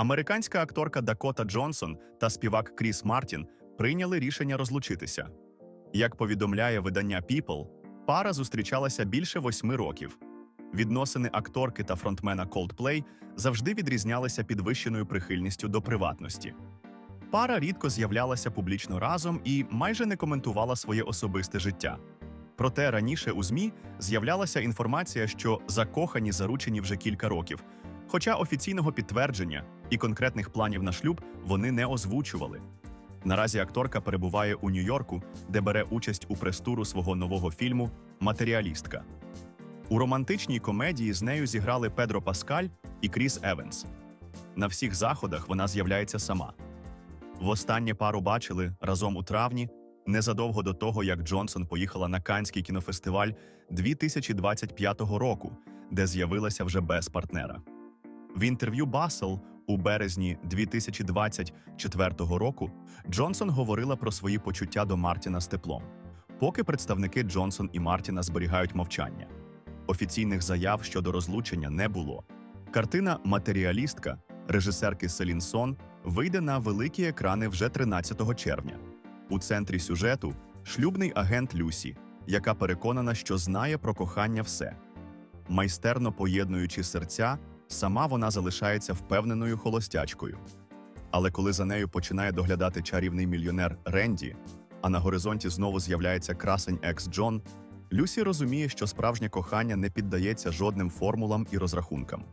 Американська акторка Дакота Джонсон та співак Кріс Мартін прийняли рішення розлучитися. Як повідомляє видання People, пара зустрічалася більше восьми років. Відносини акторки та фронтмена Coldplay завжди відрізнялися підвищеною прихильністю до приватності. Пара рідко з'являлася публічно разом і майже не коментувала своє особисте життя. Проте раніше у ЗМІ з'являлася інформація, що закохані заручені вже кілька років, хоча офіційного підтвердження і конкретних планів на шлюб вони не озвучували. Наразі акторка перебуває у Нью-Йорку, де бере участь у прес-туру свого нового фільму Матеріалістка. У романтичній комедії з нею зіграли Педро Паскаль і Кріс Еванс. На всіх заходах вона з'являється сама. Востаннє пару бачили разом у травні, незадовго до того, як Джонсон поїхала на Канський кінофестиваль 2025 року, де з'явилася вже без партнера. В інтерв'ю Басел у березні 2024 року Джонсон говорила про свої почуття до Мартіна з теплом, поки представники Джонсон і Мартіна зберігають мовчання. Офіційних заяв щодо розлучення не було. Картина Матеріалістка режисерки Селін Сон вийде на великі екрани вже 13 червня. У центрі сюжету шлюбний агент Люсі, яка переконана, що знає про кохання все. Майстерно поєднуючи серця, сама вона залишається впевненою холостячкою. Але коли за нею починає доглядати чарівний мільйонер Ренді, а на горизонті знову з'являється красень екс Джон, Люсі розуміє, що справжнє кохання не піддається жодним формулам і розрахункам.